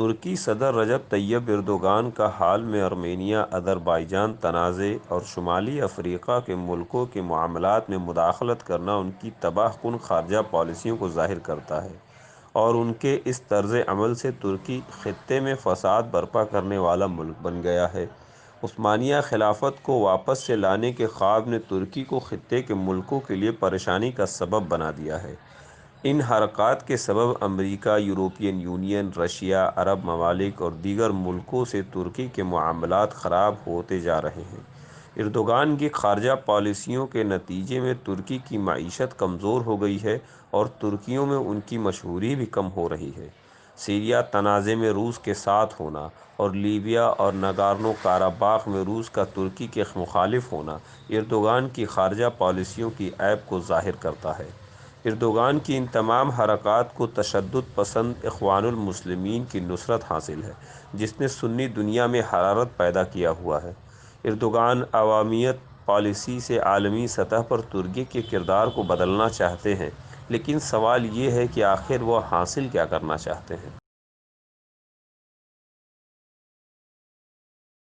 तुर्की सदर रजब Tayyip Erdogan का हाल में अर्मेनिया अदरबाईजान तनाज़े और शुमाली अफ्रीका के मुल्कों के मामलात में मुदाखलत करना उनकी तबाहकुन ख़ारजा पॉलिसियों को ज़ाहिर करता है और उनके इस तर्ज़ अमल से तुर्की ख़त्े में फ़साद बर्पा करने वाला मुल्क बन गया है। उस्मानिया खिलाफत को वापस से लाने के ख्वाब ने तुर्की को ख़त्े के मुल्कों के लिए परेशानी का सबब बना दिया है। इन हरकत के सबब अमरीका, यूरोपियन यूनियन, रशिया, अरब ममालिक और दीगर मुल्कों से तुर्की के मामलात ख़राब होते जा रहे हैं। इर्दोगान की खारजा पॉलिसियों के नतीजे में तुर्की की मीशत कमज़ोर हो गई है और तुर्कियों में उनकी मशहूरी भी कम हो रही है। सीरिया तनाज़े में रूस के साथ होना और लीबिया और नगारनो काराबाख में रूस का तुर्की के मुखालिफ होना इर्दोगान की खारजा पॉलिसियों की ऐप को ज़ाहिर करता है। इर्दोगान की इन तमाम हरकत को तशद पसंद अखवानमसलमिन की नुसरत हासिल है, जिसने सुन्नी दुनिया में हरारत पैदा किया हुआ है। इर्दोगान अवामियत पॉलिसी से आलमी सतह पर तुर्की के किरदार को बदलना चाहते हैं, लेकिन सवाल ये है कि आखिर वह हासिल क्या करना चाहते हैं।